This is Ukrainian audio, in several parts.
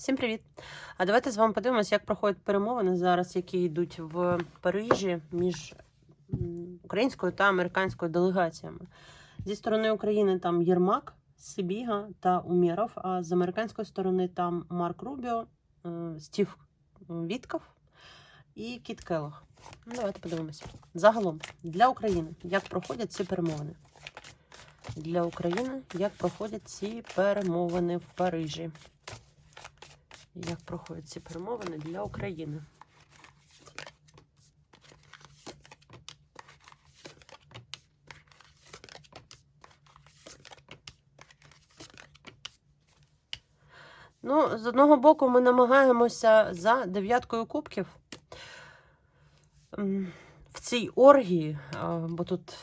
Всім привіт! А давайте з вами подивимося, як проходять перемовини зараз, які йдуть в Парижі між українською та американською делегаціями. Зі сторони України там Єрмак, Сибіга та Умєров, а з американської сторони там Марк Рубіо, е, Стів Вітков і Кіт Келлог. Ну, давайте подивимося. Загалом для України як проходять ці перемовини? Для України як проходять ці перемовини в Парижі? Як проходять ці перемовини для України? Ну, з одного боку, ми намагаємося за дев'яткою кубків в цій оргії, бо тут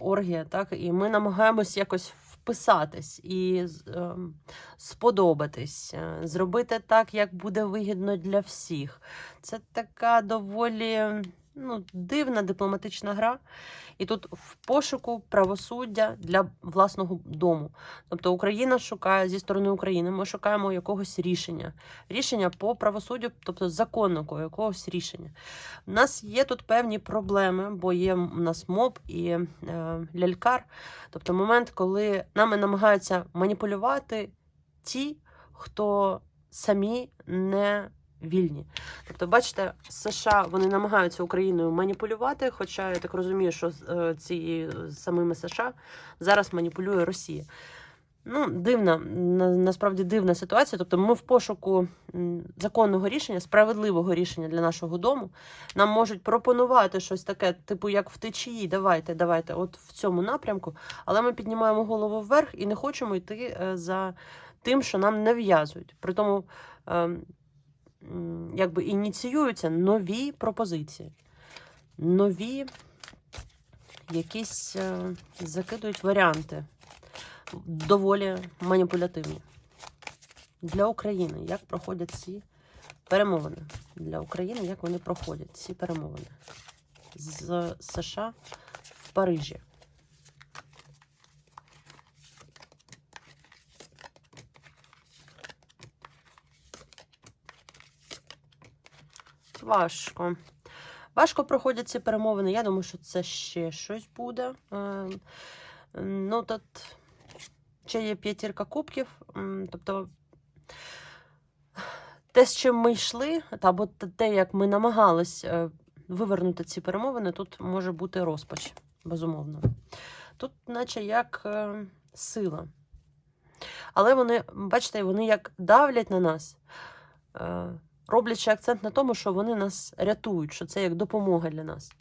оргія, так, і ми намагаємось якось вписатись і ем, сподобатись, е, зробити так, як буде вигідно для всіх. Це така доволі ну, дивна дипломатична гра. І тут в пошуку правосуддя для власного дому. Тобто Україна шукає зі сторони України, ми шукаємо якогось рішення. Рішення по правосуддю, тобто законного якогось рішення. У нас є тут певні проблеми, бо є у нас МОБ і е, лялькар. Тобто момент, коли нами намагаються маніпулювати ті, хто самі не вільні. Тобто, бачите, США вони намагаються Україною маніпулювати, хоча я так розумію, що е, ці самими США зараз маніпулює Росія. Ну, дивна, насправді дивна ситуація. Тобто, ми в пошуку законного рішення, справедливого рішення для нашого дому. Нам можуть пропонувати щось таке, типу як в давайте, давайте, от в цьому напрямку. Але ми піднімаємо голову вверх і не хочемо йти е, за тим, що нам нав'язують. При тому, ем, якби ініціюються нові пропозиції, нові якісь е, закидують варіанти доволі маніпулятивні. Для України як проходять ці перемовини? Для України як вони проходять ці перемовини з США в Парижі? Важко. Важко проходять ці перемовини. Я думаю, що це ще щось буде. Е, Ну, тут ще є п'ятірка кубків. Тобто те, з чим ми йшли, або те- як ми намагались е, вивернути ці перемовини, тут може бути розпач, безумовно. Тут, наче як е, сила. Але вони, бачите, вони як давлять на нас, роблячи акцент на тому, що вони нас рятують, що це як допомога для нас.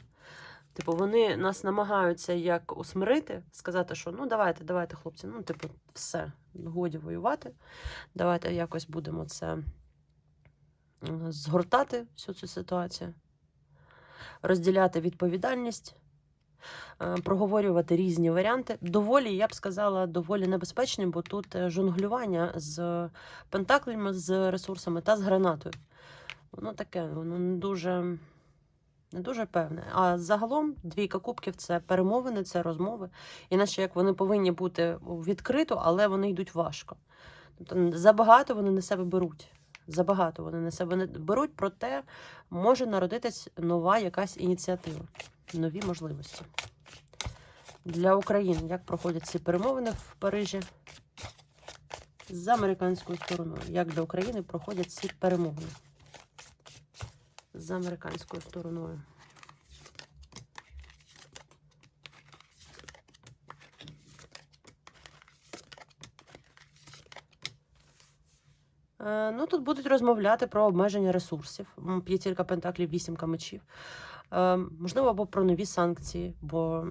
Типу, вони нас намагаються як усмирити, сказати, що ну давайте, давайте, хлопці, ну, типу, все, годі воювати. Давайте якось будемо це згортати всю цю ситуацію, розділяти відповідальність, е, проговорювати різні варіанти. Доволі, я б сказала, доволі небезпечні, бо тут е, жонглювання з пентаклями, з ресурсами та з гранатою. Воно таке, воно не дуже. Не дуже певне. А загалом двійка кубків це перемовини, це розмови. Іначе як вони повинні бути відкрито, але вони йдуть важко. Тобто забагато вони на себе беруть. Забагато вони на себе не беруть, проте може народитись нова якась ініціатива, нові можливості. Для України як проходять ці перемовини в Парижі з американською стороною? Як для України проходять ці перемовини? з американською стороною. Ну, тут будуть розмовляти про обмеження ресурсів. П'ятірка пентаклів, вісімка мечів. Е, Можливо, або про нові санкції, бо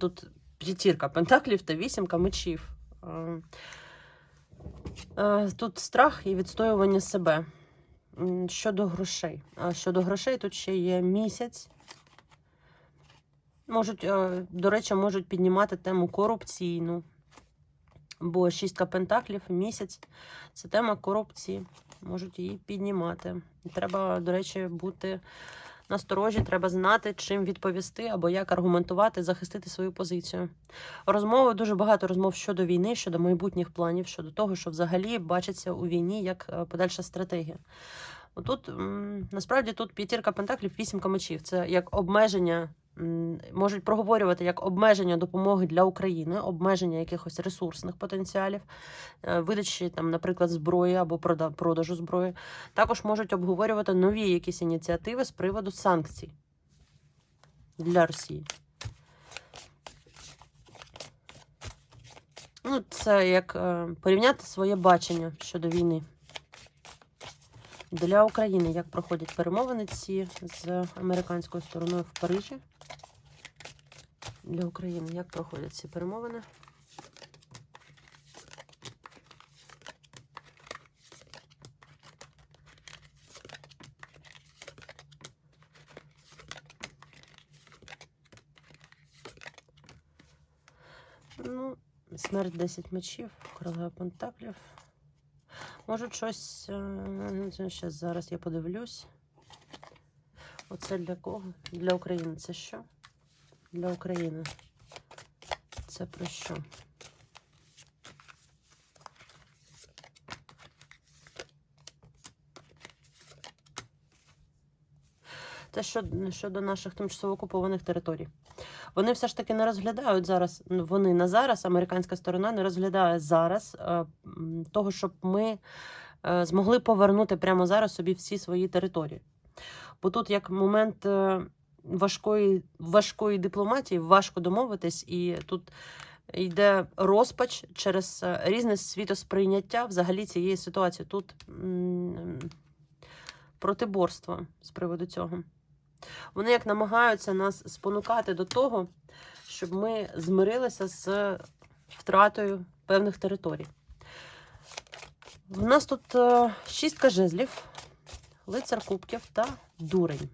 тут п'ятірка пентаклів та вісімка мечів. Е, е, Тут страх і відстоювання себе. Щодо грошей. А щодо грошей, тут ще є місяць. Можуть, е, до речі, можуть піднімати тему корупційну. Бо шістка пентаклів місяць це тема корупції. Можуть її піднімати. Треба, до речі, бути насторожі, треба знати, чим відповісти або як аргументувати, захистити свою позицію. Розмови дуже багато розмов щодо війни, щодо майбутніх планів, щодо того, що взагалі бачиться у війні як е, подальша стратегія. Отут насправді тут п'ятірка пентаклів, вісімка мечів. Це як обмеження, можуть проговорювати як обмеження допомоги для України, обмеження якихось ресурсних потенціалів, е, видачі там, наприклад, зброї або продажу зброї. Також можуть обговорювати нові якісь ініціативи з приводу санкцій для Росії. Ну, це як е, порівняти своє бачення щодо війни. Для України як проходять перемовини ці з американською стороною в Парижі? Для України як проходять ці перемовини? Ну, смерть 10 мечів, королева пентаклів. Можуть щось. Ще зараз я подивлюсь. Оце для кого? Для України це що? Для України. Це про що? Це щодо наших тимчасово окупованих територій. Вони все ж таки не розглядають зараз. ну, Вони на зараз, американська сторона не розглядає зараз е, того, щоб ми е, змогли повернути прямо зараз собі всі свої території. Бо тут як момент е, важкої, важкої дипломатії, важко домовитись, і тут йде розпач через різне світосприйняття взагалі цієї ситуації. Тут протиборство з приводу цього. Вони як намагаються нас спонукати до того, щоб ми змирилися з втратою певних територій. У нас тут е, шістка жезлів, лицар кубків та дурень.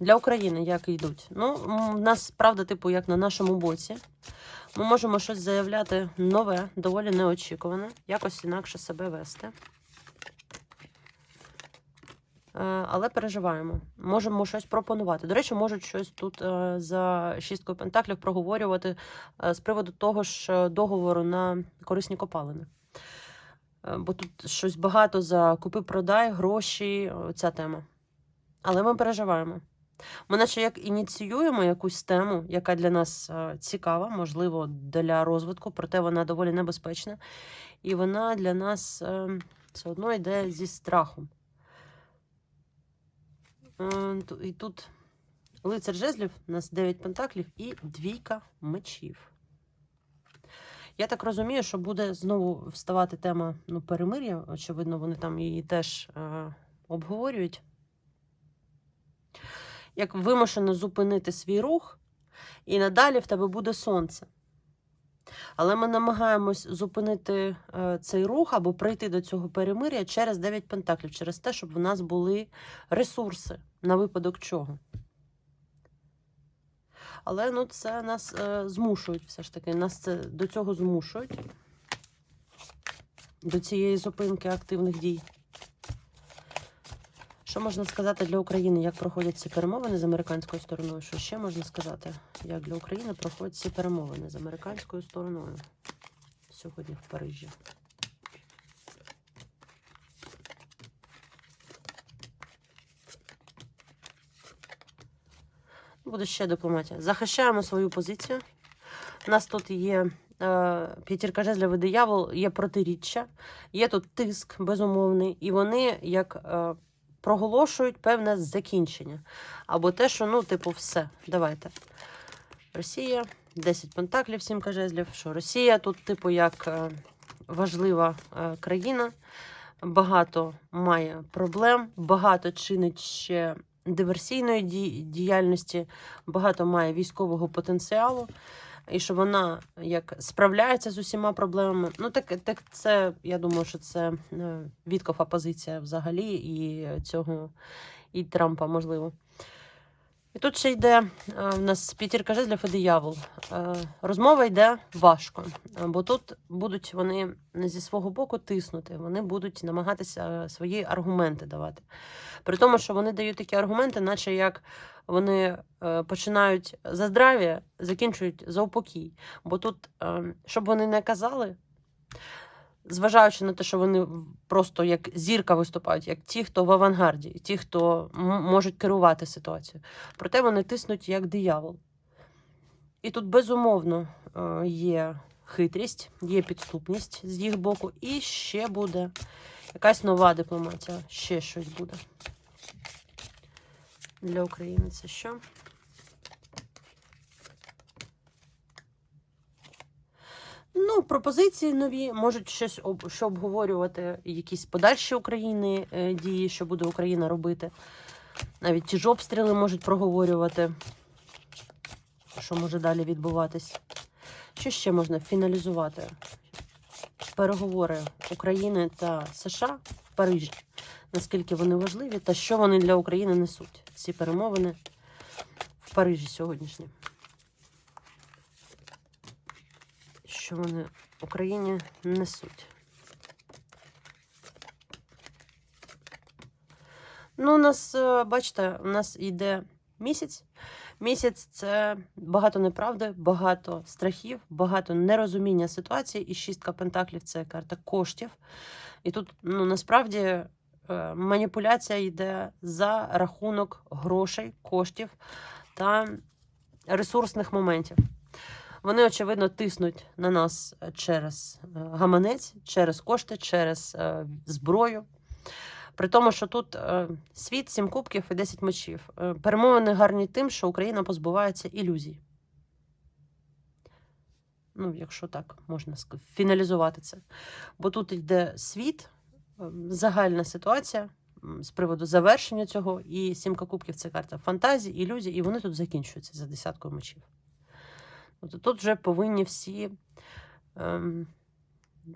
Для України як йдуть? Ну, в нас, правда, типу, як на нашому боці. Ми можемо щось заявляти нове, доволі неочікуване, якось інакше себе вести. Е, Але переживаємо. Можемо щось пропонувати. До речі, можуть щось тут е, за шісткою пентаклів проговорювати е, з приводу того ж договору на корисні копалини. Бо тут щось багато за купи-продай, гроші, ця тема. Але ми переживаємо. Ми наче як ініціюємо якусь тему, яка для нас цікава, можливо, для розвитку, проте вона доволі небезпечна. І вона для нас е, все одно йде зі страхом. Е, І тут лицар жезлів, у нас 9 пентаклів і двійка мечів. Я так розумію, що буде знову вставати тема ну, перемир'я. Очевидно, вони там її теж е, обговорюють. Як вимушено зупинити свій рух, і надалі в тебе буде сонце. Але ми намагаємось зупинити е, цей рух або прийти до цього перемир'я через 9 пентаклів, через те, щоб в нас були ресурси на випадок чого. Але ну, це нас е, змушують все ж таки. Нас це до цього змушують. До цієї зупинки активних дій. Що можна сказати для України, як проходять ці перемовини з американською стороною? Що ще можна сказати, як для України проходять ці перемовини з американською стороною сьогодні в Парижі? Буде ще дипломатія. Захищаємо свою позицію. У нас тут є е, п'ятірка жезлів і диявол, є протиріччя, є тут тиск безумовний, і вони як е, проголошують певне закінчення. Або те, що ну, типу, все, давайте. Росія, 10 пентаклів, 7 жезлів. Що Росія тут, типу, як е, важлива е, країна, багато має проблем, багато чинить ще диверсійної ді- діяльності, багато має військового потенціалу. І що вона як справляється з усіма проблемами. Ну, так, так це, я думаю, що це е, Віткова позиція взагалі, і цього, і Трампа, можливо. І тут ще йде е, в нас п'ятірка жезлів і диявол. Е, Розмова йде важко, бо тут будуть вони зі свого боку тиснути, вони будуть намагатися свої аргументи давати. При тому, що вони дають такі аргументи, наче як вони е, починають за здрав'я, закінчують за упокій. Бо тут, щоб вони не казали, зважаючи на те, що вони просто як зірка виступають, як ті, хто в авангарді, ті, хто можуть керувати ситуацією. Проте вони тиснуть як диявол. І тут безумовно е, є хитрість, є підступність з їх боку, і ще буде якась нова дипломатія, ще щось буде. Для України це що? Ну, пропозиції нові, можуть щось об, що обговорювати, якісь подальші України е, дії, що буде Україна робити. Навіть ті ж обстріли можуть проговорювати, що може далі відбуватись. Що ще можна фіналізувати? Переговори України та США в Парижі. Наскільки вони важливі та що вони для України несуть? Ці перемовини в Парижі сьогоднішні. Що вони Україні несуть? Ну, у нас, е, бачите, у нас йде місяць. Місяць це багато неправди, багато страхів, багато нерозуміння ситуації. І шістка пентаклів це карта коштів. І тут ну, насправді е, маніпуляція йде за рахунок грошей, коштів та ресурсних моментів. Вони, очевидно, тиснуть на нас через е, гаманець, через кошти, через е, зброю. При тому, що тут е, світ, сім кубків і 10 мечів. Перемовини гарні тим, що Україна позбувається ілюзій. Ну, якщо так можна фіналізувати це. Бо тут йде світ, загальна ситуація з приводу завершення цього, і сімка кубків це карта фантазії, ілюзій, і вони тут закінчуються за десяткою мечів. Тобто тут вже повинні всі, ем,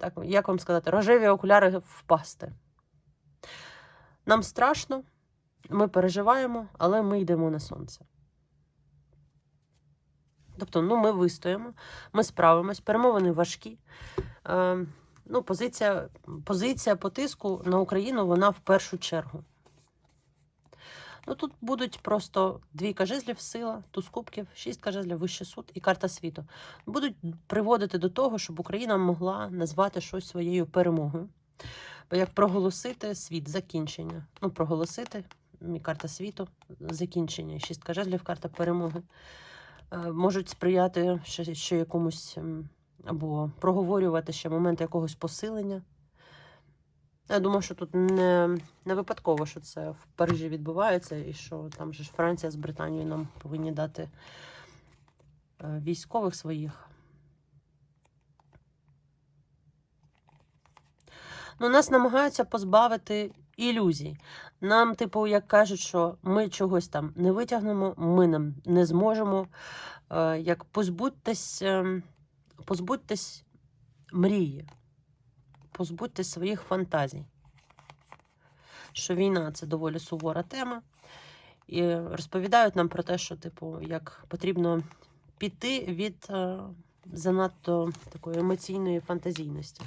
так, як вам сказати, рожеві окуляри впасти. Нам страшно, ми переживаємо, але ми йдемо на сонце. Тобто, ну, ми вистоїмо, ми справимось, перемовини важкі. Е, ну, позиція, позиція по тиску на Україну вона в першу чергу. Ну, тут будуть просто двійка жезлів, сила, туз кубків, шістка жезлів, вищий суд і карта світу. Будуть приводити до того, щоб Україна могла назвати щось своєю перемогою. Бо як проголосити світ, закінчення. Ну, проголосити і карта світу, закінчення, і шістка жезлів, карта перемоги. Е, Можуть сприяти ще, ще якомусь або проговорювати ще моменти якогось посилення. Я думаю, що тут не, не випадково, що це в Парижі відбувається, і що там же ж Франція з Британією нам повинні дати е, військових своїх. Ну, нас намагаються позбавити ілюзій. Нам, типу, як кажуть, що ми чогось там не витягнемо, ми нам не зможемо. Е, як позбудьтесь, ем, позбудьтесь мрії, позбудьтесь своїх фантазій. Що війна це доволі сувора тема. І розповідають нам про те, що, типу, як потрібно піти від е, занадто такої емоційної фантазійності.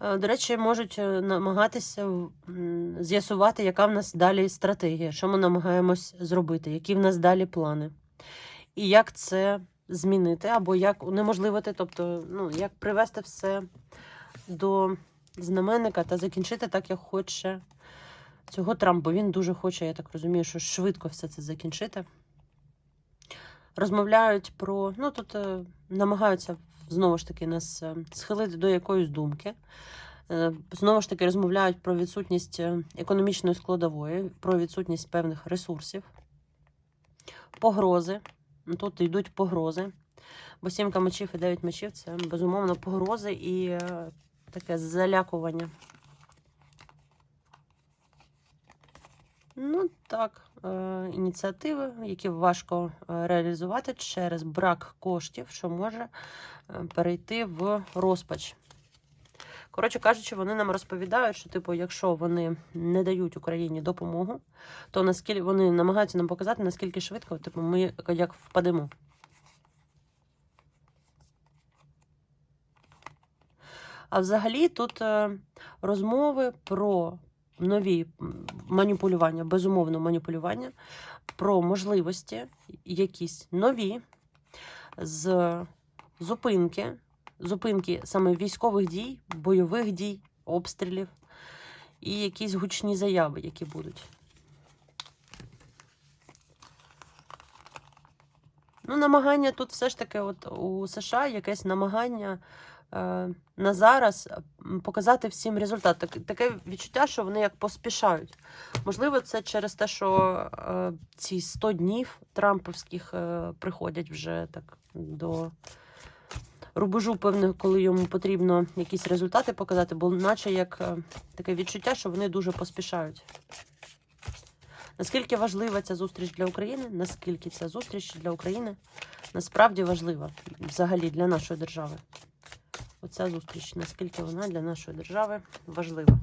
Е, До речі, можуть е, намагатися з'ясувати, яка в нас далі стратегія, що ми намагаємось зробити, які в нас далі плани, і як це змінити, або як унеможливити, тобто, ну, як привести все до знаменника та закінчити так, як хоче цього Трамп, бо він дуже хоче, я так розумію, що швидко все це закінчити. Розмовляють про, ну тут е, намагаються знову ж таки нас е, схилити до якоїсь думки. Е, Знову ж таки, розмовляють про відсутність економічної складової, про відсутність певних ресурсів, погрози. Тут йдуть погрози. Бо сімка мечів і дев'ять мечів це безумовно погрози і е, таке залякування. Ну так, е, ініціативи, які важко е, реалізувати через брак коштів, що може перейти в розпач. Коротше кажучи, вони нам розповідають, що, типу, якщо вони не дають Україні допомогу, то наскільки вони намагаються нам показати, наскільки швидко типу, ми як впадемо. А взагалі тут е, розмови про нові маніпулювання, безумовно маніпулювання, про можливості якісь нові з зупинки, зупинки саме військових дій, бойових дій, обстрілів і якісь гучні заяви, які будуть. Ну, намагання тут все ж таки, от у США якесь намагання е, на зараз показати всім результат. Так, таке відчуття, що вони як поспішають. Можливо, це через те, що е, ці 100 днів трамповських е, приходять вже так до рубежу, певно, коли йому потрібно якісь результати показати, бо наче як е, таке відчуття, що вони дуже поспішають. Наскільки важлива ця зустріч для України? Наскільки ця зустріч для України насправді важлива взагалі для нашої держави? Оця зустріч, наскільки вона для нашої держави важлива?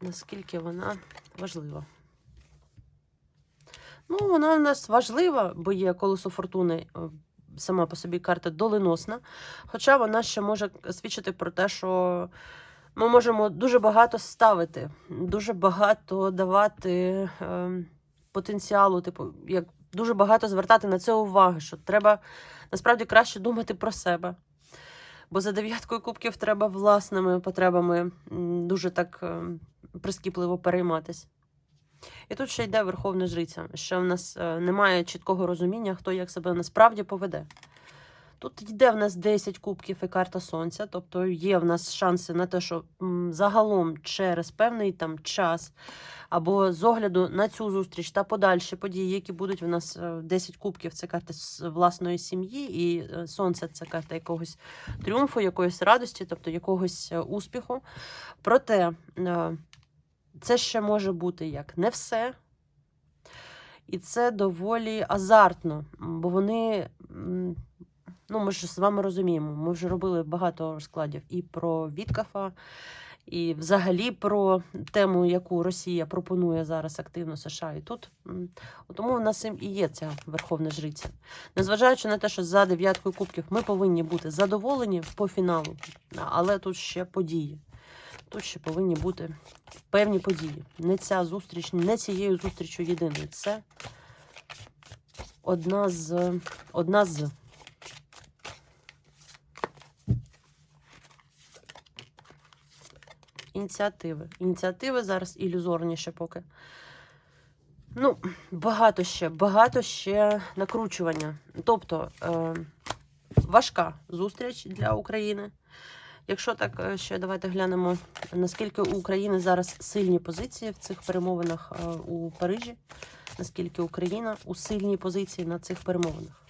Наскільки вона важлива? Ну, вона в нас важлива, бо є колесо фортуни е, сама по собі карта доленосна. Хоча вона ще може свідчити про те, що ми можемо дуже багато ставити, дуже багато давати е, потенціалу, типу, як дуже багато звертати на це уваги, що треба насправді краще думати про себе. Бо за дев'яткою кубків треба власними потребами дуже так е, прискіпливо перейматись. І тут ще йде Верховна Жриця. Ще в нас е, немає чіткого розуміння, хто як себе насправді поведе. Тут йде в нас 10 кубків і карта сонця, тобто є в нас шанси на те, що загалом через певний там час або з огляду на цю зустріч та подальші події, які будуть в нас е, 10 кубків, це карта власної сім'ї, і е, сонце це карта якогось тріумфу, якоїсь радості, тобто якогось е, успіху. Проте е, це ще може бути як не все. І це доволі азартно, бо вони. Ну, ми ж з вами розуміємо, ми вже робили багато розкладів і про Віткафа, і взагалі про тему, яку Росія пропонує зараз активно США. І тут тому в нас і є ця верховна жриця. Незважаючи на те, що за дев'яткою кубків ми повинні бути задоволені по фіналу, але тут ще події. Тут ще повинні бути певні події. Не ця зустріч, не цією зустрічю єдиною. Це одна з одна з. Ініціативи. Ініціативи зараз ілюзорніше поки. Ну, багато ще, багато ще накручування. Тобто е, важка зустріч для України. Якщо так, е, ще давайте глянемо, наскільки у України зараз сильні позиції в цих перемовинах е, у Парижі, наскільки Україна у сильній позиції на цих перемовинах.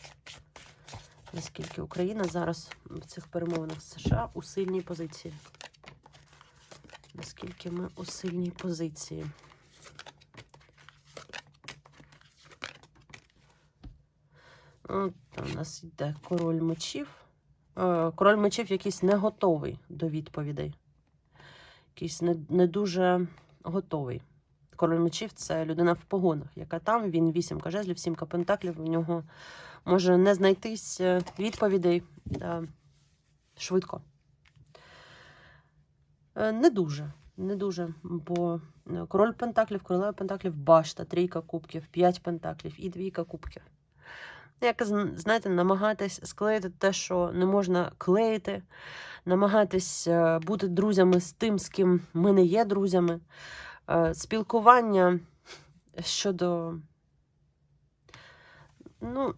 Наскільки Україна зараз в цих перемовинах з США у сильній позиції. Наскільки ми у сильній позиції. От у нас йде король мечів. Е, Король мечів якийсь не готовий до відповідей. Якийсь не, не дуже готовий. Король мечів це людина в погонах, яка там, він вісімка жезлів, сімка пентаклів. У нього може не знайтись е, відповідей е, швидко. Не дуже. Не дуже, бо король пентаклів, королева пентаклів, башта, трійка кубків, п'ять пентаклів і двійка кубків. Як знаєте, намагатись склеїти те, що не можна клеїти, намагатись е, бути друзями з тим, з ким ми не є друзями. Е, Спілкування щодо. Ну,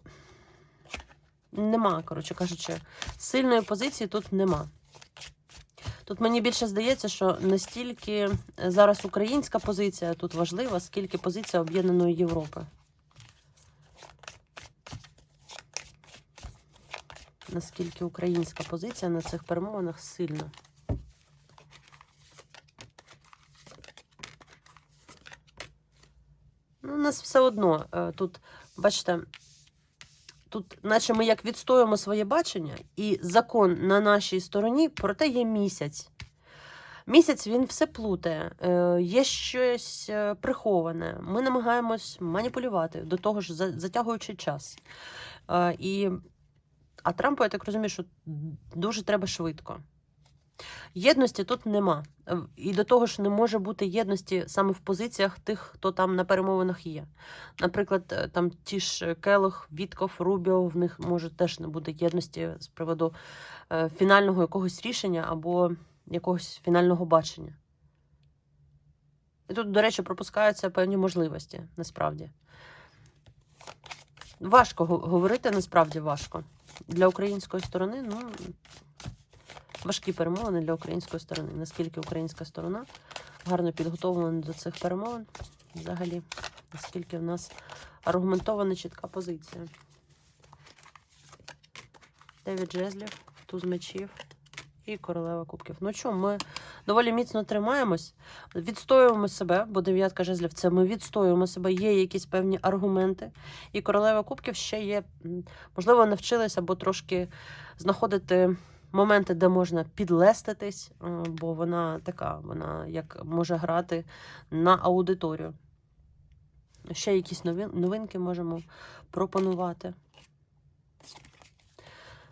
нема, коротше кажучи, сильної позиції тут нема. Тут мені більше здається, що настільки зараз українська позиція тут важлива, скільки позиція Об'єднаної Європи. Наскільки українська позиція на цих перемовинах сильна. Ну, у нас все одно е, тут, бачите, тут, наче ми як відстоюємо своє бачення, і закон на нашій стороні, проте є місяць. Місяць він все плутає, е, є щось е, приховане. Ми намагаємось маніпулювати, до того ж, затягуючи час. І, а Трампу, я так розумію, що дуже треба швидко. Єдності тут нема. Е, І до того ж, не може бути єдності саме в позиціях тих, хто там на перемовинах є. Наприклад, е, там ті ж Келох, Вітков, Рубіо, в них може теж не бути єдності з приводу е, фінального якогось рішення або якогось фінального бачення. І тут, до речі, пропускаються певні можливості, насправді. Важко говорити, насправді важко. Для української сторони, ну, важкі перемовини для української сторони. Наскільки українська сторона гарно підготовлена до цих перемовин, взагалі, наскільки в нас аргументована чітка позиція. Дев'ять жезлів, туз мечів і королева кубків. Ну що, ми доволі міцно тримаємось, відстоюємо себе, бо дев'ятка жезлів це ми відстоюємо себе, є якісь певні аргументи. І королева кубків ще є, можливо, навчилися або трошки знаходити моменти, де можна підлеститись, е, бо вона така, вона як може грати на аудиторію. Ще якісь новин, новинки можемо пропонувати.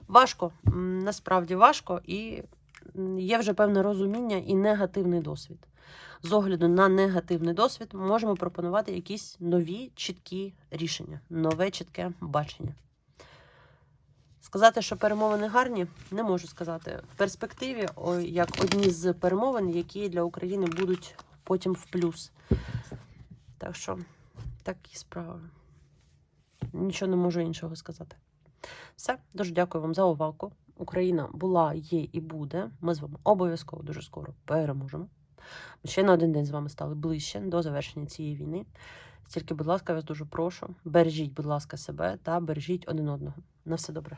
Важко, насправді важко, і є вже певне розуміння і негативний досвід. З огляду на негативний досвід можемо пропонувати якісь нові чіткі рішення, нове чітке бачення. Сказати, що перемовини гарні, не можу сказати. В перспективі, як одні з перемовин, які для України будуть потім в плюс. Так що, такі справи. Нічого не можу іншого сказати. Все, дуже дякую вам за увагу. Україна була, є і буде. Ми з вами обов'язково дуже скоро переможемо. Ми ще на один день з вами стали ближче до завершення цієї війни. Тільки, будь ласка, я вас дуже прошу, бережіть, будь ласка, себе та бережіть один одного. На все добре.